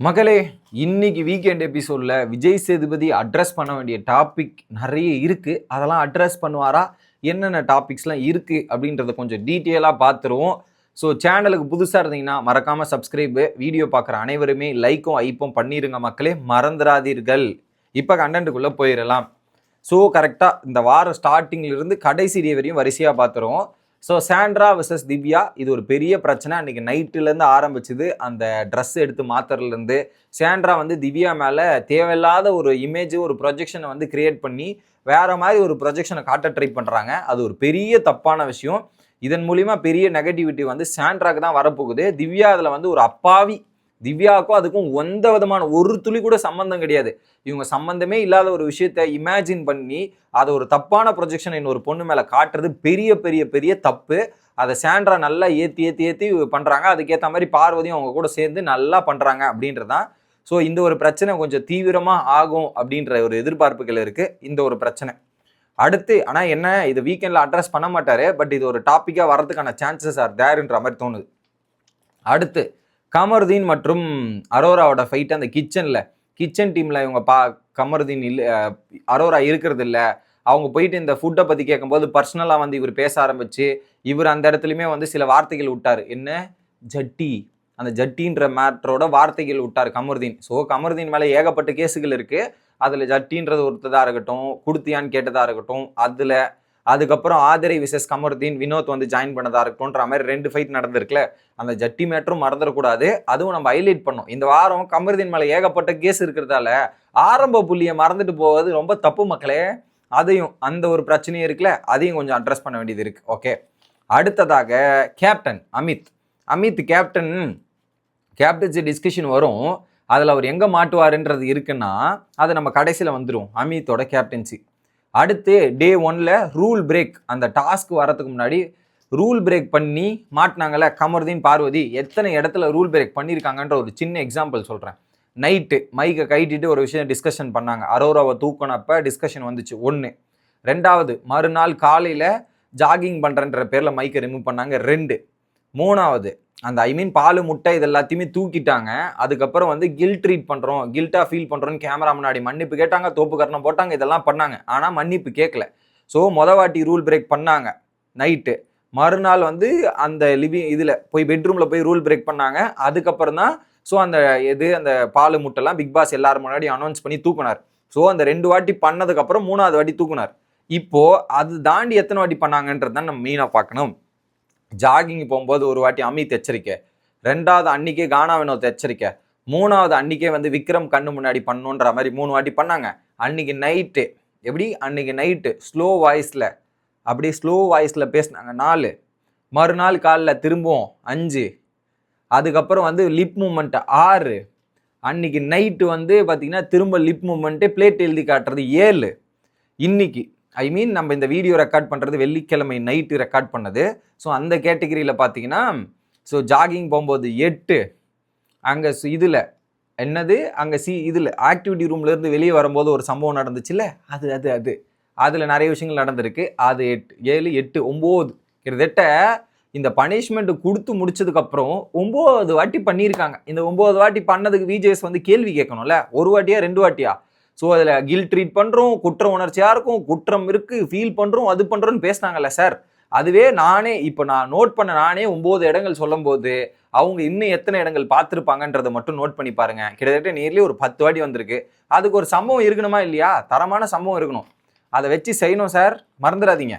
மகளே இன்னைக்கு வீக்கெண்ட் எபிசோடில் விஜய் சேதுபதி அட்ரஸ் பண்ண வேண்டிய டாபிக் நிறைய இருக்குது அதெல்லாம் அட்ரஸ் பண்ணுவாரா? என்னென்ன டாபிக்ஸ்லாம் இருக்குது அப்படின்றத கொஞ்சம் டீட்டெயிலாக பார்த்துருவோம். ஸோ சேனலுக்கு புதுசாக இருந்தீங்கன்னா மறக்காமல் சப்ஸ்கிரைபு வீடியோ பார்க்குற அனைவருமே லைக்கும் ஐப்பும் பண்ணிடுங்க மக்களே. மறந்துடாதீர்கள். இப்போ கண்டென்ட்டுக்குள்ளே போயிடலாம் ஸோ கரெக்டாக இந்த வாரம் ஸ்டார்டிங்கிலிருந்து கடைசி டே வரையும் வரிசையாக பார்த்துருவோம். ஸோ சாண்ட்ரா விசஸ் திவ்யா இது ஒரு பெரிய பிரச்சனை. அன்றைக்கி நைட்டுலேருந்து ஆரம்பிச்சுது. அந்த ட்ரெஸ் எடுத்து மாத்துறதுலேருந்து சாண்ட்ரா வந்து திவ்யா மேலே தேவையில்லாத ஒரு இமேஜ் ஒரு ப்ரொஜெக்ஷனை வந்து கிரியேட் பண்ணி வேறு மாதிரி ஒரு ப்ரொஜெக்ஷனை காட்ட ட்ரை பண்ணுறாங்க அது ஒரு பெரிய தப்பான விஷயம். இதன் மூலிமா பெரிய நெகட்டிவிட்டி வந்து சாண்ட்ராக்கு தான் வரப்போகுது. திவ்யா அதில் வந்து ஒரு அப்பாவி திவ்யாவுக்கும் அதுக்கும் எந்த விதமான ஒரு துளி கூட சம்மந்தம் கிடையாது. இவங்க சம்மந்தமே இல்லாத ஒரு விஷயத்த இமேஜின் பண்ணி அதை ஒரு தப்பான ப்ரொஜெக்ஷன் இன்னொரு பொண்ணு மேலே காட்டுறது பெரிய பெரிய பெரிய தப்பு. அதை சாண்ட்ரா நல்லா ஏற்றி ஏற்றி ஏற்றி பண்ணுறாங்க அதுக்கேற்ற மாதிரி பார்வதியும் அவங்க கூட சேர்ந்து நல்லா பண்ணுறாங்க அப்படின்றதான் ஸோ இந்த ஒரு பிரச்சனை கொஞ்சம் தீவிரமாக ஆகும் அப்படின்ற ஒரு எதிர்பார்ப்புகள் இருக்குது இந்த ஒரு பிரச்சனை. அடுத்து ஆனால் என்ன இது வீக்கெண்டில் அட்ரஸ் பண்ண மாட்டார். பட் இது ஒரு டாப்பிக்காக வரதுக்கான சான்சஸ் ஆர் தேர்ன்ற மாதிரி தோணுது. அடுத்து கமருதீன் மற்றும் அரோராவோட ஃபைட் அந்த கிச்சனில். கிச்சன் டீமில் இவங்க பா கமருதீன் இல்லை அரோரா இருக்கிறது இல்லை அவங்க போயிட்டு இந்த ஃபுட்டை பற்றி கேட்கும்போது பர்சனலாக வந்து இவர் பேச ஆரம்பித்து இவர் அந்த இடத்துலையுமே வந்து சில வார்த்தைகள் விட்டார். என்ன? ஜட்டி. அந்த ஜட்டின்ற மேட்ரோட வார்த்தைகள் விட்டார் கமருதீன். ஸோ கமருதீன் மேலே ஏகப்பட்ட கேஸுகள் இருக்குது அதில் ஜட்டின்றது ஒருத்ததாக இருக்கட்டும் கொடுத்தியான்னு கேட்டதாக இருக்கட்டும் அதில் அதுக்கப்புறம் ஆதிரை விசஸ் கமருதீன் வினோத் வந்து ஜாயின் பண்ணதா இருக்கும்ன்ற மாதிரி ரெண்டு ஃபைட் நடந்திருக்குல அந்த ஜட்டி மேட்டரும் மறந்துடக்கூடாது. அதுவும் நம்ம ஹைலைட் பண்ணோம். இந்த வாரம் கமருதீன் மேலே ஏகப்பட்ட கேஸ் இருக்கிறதால ஆரம்ப புள்ளியை மறந்துட்டு போவது ரொம்ப தப்பு மக்களே. அதையும் அந்த ஒரு பிரச்சனையும் இருக்குல்ல அதையும் கொஞ்சம் அட்ரஸ் பண்ண வேண்டியது இருக்கு. ஓகே அடுத்ததாக captain Amit. Amit captain captaincy discussion வரும். அதில் அவர் எங்கே மாட்டுவாருன்றது இருக்குன்னா அது நம்ம கடைசியில் வந்துடும் அமித்தோட கேப்டன்சி அடுத்து டே ஒன்ல ரூல் பிரேக் அந்த டாஸ்க் வரதுக்கு முன்னாடி ரூல் பிரேக் பண்ணி மாட்டினாங்கல்ல கமருதீன் பார்வதி எத்தனை இடத்துல ரூல் பிரேக் பண்ணியிருக்காங்கன்ற ஒரு சின்ன எக்ஸாம்பிள் சொல்கிறேன் நைட்டு மைக்கை கைட்டிட்டு ஒரு விஷயம் டிஸ்கஷன் பண்ணாங்க. அரோராவை தூக்கினப்ப டிஸ்கஷன் வந்துச்சு. ஒன்று ரெண்டாவது மறுநாள் காலையில் ஜாகிங் பண்ணுறன்ற பேரில் மைக்கை ரிமூவ் பண்ணாங்க. ரெண்டு. மூணாவது அந்த ஐ மீன் பால் முட்டை இது எல்லாத்தையுமே தூக்கிட்டாங்க. அதுக்கப்புறம் வந்து கில் ட்ரீட் பண்ணுறோம் கில்ட்டாக ஃபீல் பண்ணுறோன்னு கேமரா முன்னாடி மன்னிப்பு கேட்டாங்க தோப்பு கரணம் போட்டாங்க இதெல்லாம் பண்ணாங்க. ஆனால் மன்னிப்பு கேட்கல ஸோ மொத வாட்டி ரூல் பிரேக் பண்ணாங்க நைட்டு மறுநாள் வந்து அந்த லிவிங் இதில் போய் பெட்ரூமில் போய் ரூல் பிரேக் பண்ணாங்க. அதுக்கப்புறம் தான் ஸோ அந்த இது அந்த பால் முட்டைலாம் பிக் பாஸ் எல்லாரும் முன்னாடி அனௌன்ஸ் பண்ணி தூக்குனார். ஸோ அந்த ரெண்டு வாட்டி பண்ணதுக்கப்புறம் மூணாவது வாட்டி தூக்குனார். இப்போது அது தாண்டி எத்தனை வாட்டி பண்ணாங்கன்றது தான் நம்ம மெயினாக பார்க்கணும். ஜாகிங் போகும்போது ஒரு வாட்டி அமித் எச்சரிக்கை. ரெண்டாவது அன்னைக்கே கானா வினோத் எச்சரிக்கை. மூணாவது அன்னைக்கே வந்து விக்ரம் கண்ணு முன்னாடி பண்ணுன்ற மாதிரி மூணு வாட்டி பண்ணாங்க. அன்னைக்கு நைட்டு எப்படி? அன்னைக்கு நைட்டு ஸ்லோ வாய்ஸில் அப்படியே ஸ்லோ வாய்ஸில் பேசினாங்க. நாலு. மறுநாள் காலைல திரும்பவும். அஞ்சு. அதுக்கப்புறம் வந்து லிப் மூமெண்ட்டு ஆறு. அன்னைக்கு நைட்டு வந்து பார்த்திங்கன்னா திரும்ப லிப் மூமெண்ட்டு பிளேட் எழுதி காட்டுறது ஏழு. இன்னைக்கு ஐ மீன் நம்ம இந்த வீடியோ ரெக்கார்ட் பண்ணுறது வெள்ளிக்கிழமை நைட்டு ரெக்கார்ட் பண்ணது. ஸோ அந்த கேட்டகரியில் பார்த்தீங்கன்னா ஸோ ஜாகிங் போகும்போது எட்டு அங்கே இதில் என்னது? அங்கே சி இதில் ஆக்டிவிட்டி ரூம்லேருந்து வெளியே வரும்போது ஒரு சம்பவம் நடந்துச்சுல்ல? அது அது அது. அதில் நிறைய விஷயங்கள் நடந்திருக்கு. அது எட்டு ஏழு எட்டு ஒம்பது. கிட்டத்தட்ட இந்த பனிஷ்மெண்ட் கொடுத்து முடிச்சதுக்கப்புறம் ஒம்பது வாட்டி பண்ணியிருக்காங்க. இந்த ஒம்பது வாட்டி பண்ணதுக்கு விஜேஎஸ் வந்து கேள்வி கேட்கணும்ல? ஒரு வாட்டியா ரெண்டு வாட்டியா? ஸோ அதில் கில் ட்ரீட் பண்ணுறோம் குற்ற உணர்ச்சியாக இருக்கும் குற்றம் இருக்குது ஃபீல் பண்ணுறோம் அது பண்ணுறோன்னு பேசினாங்கல்ல சார் அதுவே நானே இப்போ நான் நோட் பண்ண நானே ஒம்பது இடங்கள் சொல்லும்போது அவங்க இன்னும் எத்தனை இடங்கள் பார்த்துருப்பாங்கன்றதை மட்டும் நோட் பண்ணி பாருங்க. கிட்டத்தட்ட நேர்லி ஒரு பத்து வாட்டி வந்திருக்கு. அதுக்கு ஒரு சம்பவம் இருக்கணுமா இல்லையா? தரமான சம்பவம் இருக்கணும். அதை வச்சு செய்யணும் சார் மறந்துடாதீங்க.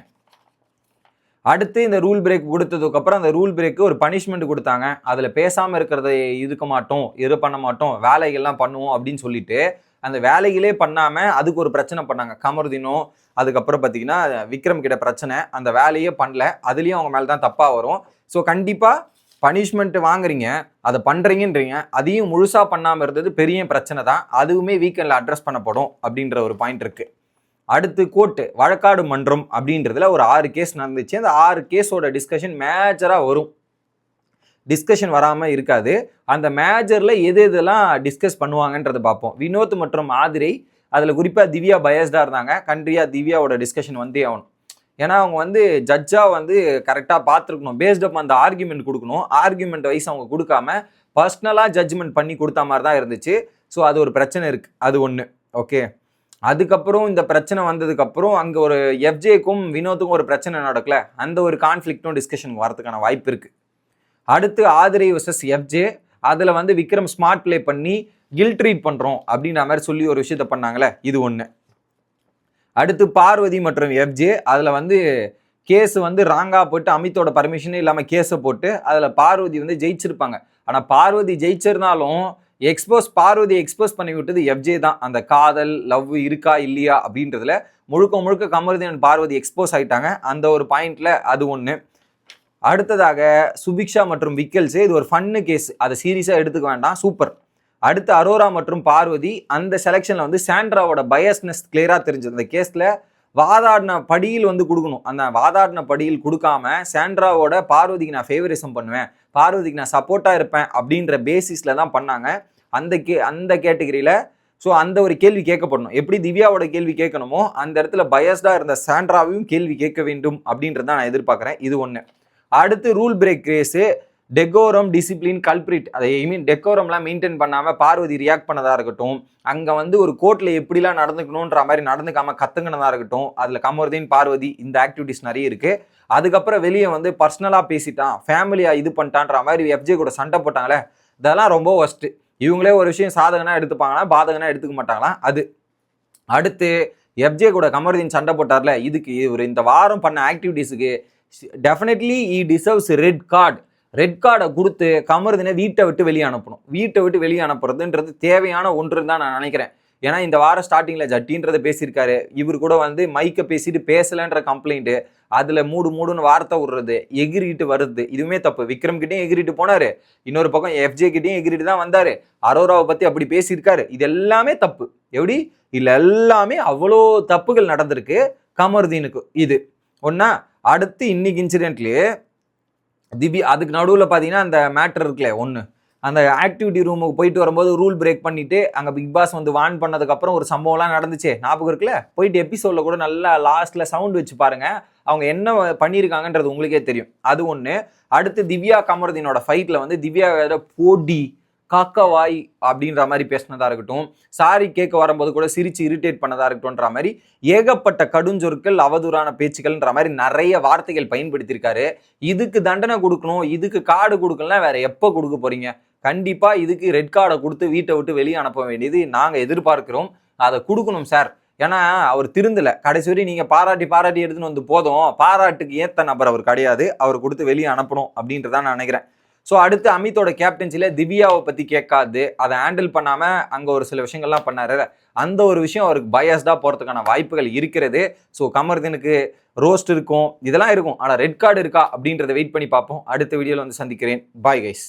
அடுத்து இந்த ரூல் பிரேக் கொடுத்ததுக்கப்புறம் அந்த ரூல் பிரேக்கு ஒரு பனிஷ்மெண்ட் கொடுத்தாங்க. அதில் பேசாமல் இருக்கிறத இருக்க மாட்டோம் இது பண்ண மாட்டோம் வேலைகள்லாம் பண்ணுவோம் அப்படின்னு சொல்லிட்டு அந்த வேலைகளே பண்ணாமல் அதுக்கு ஒரு பிரச்சனை பண்ணாங்க. கமருதினோ அதுக்கப்புறம் பார்த்தீங்கன்னா விக்ரம் கிட்ட பிரச்சனை. அந்த வேலையே பண்ணல. அதுலேயும் அவங்க மேலே தான் தப்பாக வரும். ஸோ கண்டிப்பாக பனிஷ்மெண்ட் வாங்குறீங்க. அதை பண்ணுறீங்கன்றீங்க அதையும் முழுசாக பண்ணாமல் இருந்தது பெரிய பிரச்சனை தான். அதுவுமே வீக்கெண்டில் அட்ரஸ் பண்ணப்படும் அப்படின்ற ஒரு பாயிண்ட் இருக்குது அடுத்து கோர்ட்டு வழக்காடு மன்றம் அப்படின்றதுல ஒரு ஆறு கேஸ் நடந்துச்சு. அந்த ஆறு கேஸோட டிஸ்கஷன் மேஜராக வரும். டிஸ்கஷன் வராமல் இருக்காது. அந்த மேஜரில் எது எதெல்லாம் டிஸ்கஸ் பண்ணுவாங்கன்றதை பார்ப்போம். வினோத் மற்றும் ஆதிரை அதில் குறிப்பாக திவ்யா பயஸ்டாக இருந்தாங்க. கண்ட்ரியாக திவ்யாவோட டிஸ்கஷன் வந்தே ஆகணும். ஏன்னா அவங்க வந்து ஜட்ஜாக வந்து கரெக்டாக பார்த்துருக்கணும். பேஸ்ட் அப் அந்த ஆர்குமெண்ட் கொடுக்கணும். ஆர்குமெண்ட் வைஸ் அவங்க கொடுக்காம பர்சனலாக ஜட்ஜ்மெண்ட் பண்ணி கொடுத்த மாதிரி தான் இருந்துச்சு. ஸோ அது ஒரு பிரச்சனை இருக்குது அது ஒன்று ஓகே அதுக்கப்புறம் இந்த பிரச்சனை வந்ததுக்கப்புறம் அங்கே ஒரு எஃப்ஜேக்கும் வினோத்துக்கும் ஒரு பிரச்சனை நடக்கல. அந்த ஒரு கான்ஃப்ளிக்டும் டிஸ்கஷன் வரதுக்கான வாய்ப்பு இருக்குது அடுத்து ஆதிரை வர்சஸ் எஃப்ஜே அதில் வந்து விக்ரம் ஸ்மார்ட் ப்ளே பண்ணி கில் ட்ரீட் பண்ணுறோம் அப்படின்ற மாதிரி சொல்லி ஒரு விஷயத்த பண்ணாங்களே இது ஒன்று அடுத்து பார்வதி மற்றும் எஃப்ஜே அதில் வந்து கேஸ் வந்து ராங்காக போட்டு அமித்தோட பர்மிஷனே இல்லாமல் கேஸை போட்டு அதில் பார்வதி வந்து ஜெயிச்சிருப்பாங்க. ஆனால் பார்வதி ஜெயிச்சிருந்தாலும் எக்ஸ்போஸ் பார்வதி எக்ஸ்போஸ் பண்ணி விட்டது எஃப்ஜே தான். அந்த காதல் லவ் இருக்கா இல்லையா அப்படின்றதுல முழுக்க முழுக்க கமருதீன் பார்வதி எக்ஸ்போஸ் ஆயிட்டாங்க. அந்த ஒரு பாயிண்ட்ல அது ஒன்று அடுத்ததாக சுபிக்ஷா மற்றும் விக்கல்ஸு. இது ஒரு ஃபன்னு கேஸ் அதை சீரியஸாக எடுத்துக்க வேண்டாம். சூப்பர். அடுத்து அரோரா மற்றும் பார்வதி. அந்த செலெக்ஷனில் வந்து சாண்ட்ராவோட பயஸ்னஸ் கிளியராக தெரிஞ்சது. அந்த கேஸில் வாதாடின படியில் வந்து கொடுக்கணும். அந்த வாதாடின படியில் கொடுக்காம சாண்ட்ராவோட பார்வதிக்கு நான் ஃபேவரிசம் பண்ணுவேன். பார்வதிக்கு நான் சப்போர்ட்டாக இருப்பேன் அப்படின்ற பேசிஸில் தான் பண்ணாங்க. அந்த கே அந்த கேட்டகரியில் ஸோ அந்த ஒரு கேள்வி கேட்கப்படணும். எப்படி திவ்யாவோட கேள்வி கேட்கணுமோ அந்த இடத்துல பயஸ்டாக இருந்த சாண்ட்ராவையும் கேள்வி கேட்க வேண்டும் அப்படின்றத நான் எதிர்பார்க்குறேன். இது ஒன்று அடுத்து rule break race decorum discipline culprit அதை ஐ மீன் டெக்கோரம்லாம் மெயின்டைன் பண்ணாமல் பார்வதி ரியாக்ட் பண்ணதாக இருக்கட்டும் அங்கே வந்து ஒரு கோர்ட்டில் எப்படிலாம் நடந்துக்கணுன்ற மாதிரி நடந்துக்காமல் கத்துங்கினதா இருக்கட்டும் அதில் கமருதீன் பார்வதி இந்த ஆக்டிவிட்டிஸ் நிறைய இருக்குது அதுக்கப்புறம் வெளியே வந்து பர்சனலாக பேசிட்டான் ஃபேமிலியாக இது பண்ணிட்டான்ற மாதிரி எஃப்ஜே கூட சண்டை போட்டாங்களே இதெல்லாம் ரொம்ப ஒஸ்ட்டு இவங்களே ஒரு விஷயம் சாதகனாக எடுத்துப்பாங்களா பாதகனாக எடுத்துக்க மாட்டாங்களா? அது. அடுத்து எஃப்ஜே கூட கமருதீன் சண்டை போட்டார்ல இதுக்கு இவர் இந்த வாரம் பண்ண ஆக்டிவிட்டீஸுக்கு definitely he deserves red card red கார்டை கொடுத்து கமருதினை வீட்டை விட்டு வெளியே அனுப்பணும். வீட்டை விட்டு வெளியே அனுப்புறதுன்றது தேவையான ஒன்று தான் நான் நினைக்கிறேன். ஏன்னா இந்த வாரம் ஸ்டார்டிங்கில் ஜட்டின்றதை பேசியிருக்காரு. இவர் கூட வந்து மைக்கை பேசிட்டு பேசலைன்ற கம்ப்ளைண்ட்டு அதில் மூடு மூடுன்னு வார்த்தை விடுறது எகிரிட்டு வருது. இதுவுமே தப்பு. விக்ரம் கிட்டேயும் எகிரிட்டு போனார். இன்னொரு பக்கம் எஃப்ஜே கிட்டேயும் எகிரிட்டு தான் வந்தார். அரோராவை பற்றி அப்படி பேசியிருக்காரு. இது எல்லாமே தப்பு. எப்படி? இல்லை எல்லாமே அவ்வளோ தப்புகள் நடந்திருக்கு கமருதீனுக்கு. இது ஒன்றா அடுத்து இன்னைக்கு இன்சிடென்ட்லேயே திவ்யா அதுக்கு நடுவில் பார்த்தீங்கன்னா அந்த மேட்டர் இருக்குல்ல ஒன்று அந்த ஆக்டிவிட்டி ரூமுக்கு போயிட்டு வரும்போது ரூல் பிரேக் பண்ணிட்டு அங்கே பிக் பாஸ் வந்து வான் பண்ணதுக்கப்புறம் ஒரு சம்பவம்லாம் நடந்துச்சு. ஞாபகம் இருக்குல்ல? போயிட்டு எபிசோடில் கூட நல்லா லாஸ்ட்டில் சவுண்ட் வச்சு பாருங்கள் அவங்க என்ன பண்ணியிருக்காங்கன்றது உங்களுக்கே தெரியும். அது ஒன்று அடுத்து திவ்யா கமருதீனோட ஃபைட்டில் வந்து திவ்யா வேறு போடி காக்கவாய் அப்படின்ற மாதிரி பேசினதா இருக்கட்டும் சாரி கேட்க வரும்போது கூட சிரிச்சு இரிட்டேட் பண்ணதா இருக்கட்டும்ன்ற மாதிரி ஏகப்பட்ட கடுஞ்சொற்கள் அவதூறான பேச்சுக்கள்ன்ற மாதிரி நிறைய வார்த்தைகள் பயன்படுத்தியிருக்காரு. இதுக்கு தண்டனை கொடுக்கணும் இதுக்கு கார்டு கொடுக்கலாம் வேற எப்போ கொடுக்க போறீங்க? கண்டிப்பா இதுக்கு ரெட் கார்டை கொடுத்து வீட்டை விட்டு வெளியே அனுப்ப வேண்டியது நாங்கள் எதிர்பார்க்கிறோம். அதை கொடுக்கணும் சார். ஏன்னா அவர் திருந்தல. கடைசி வரை நீங்க பாராட்டி பாராட்டி எடுத்துன்னு வந்து போதும். பாராட்டுக்கு ஏத்த நபர் அவர் கிடையாது. அவர் கொடுத்து வெளியே அனுப்பணும் அப்படின்றதான் நான் நினைக்கிறேன். ஸோ அடுத்து அமித்தோட கேப்டன்சியில் திவ்யாவை பற்றி கேட்காது. அதை ஹேண்டில் பண்ணாமல் அங்கே ஒரு சில விஷயங்கள்லாம் பண்ணார். அந்த ஒரு விஷயம் அவருக்கு பயஸ்டாக போகிறதுக்கான வாய்ப்புகள் இருக்கிறது. ஸோ கமர்தீனுக்கு ரோஸ்ட் இருக்கும். இதெல்லாம் இருக்கும். ஆனால் ரெட் கார்டு இருக்கா அப்படின்றத வெயிட் பண்ணி பார்ப்போம். அடுத்த வீடியோவில் வந்து சந்திக்கிறேன். Bye guys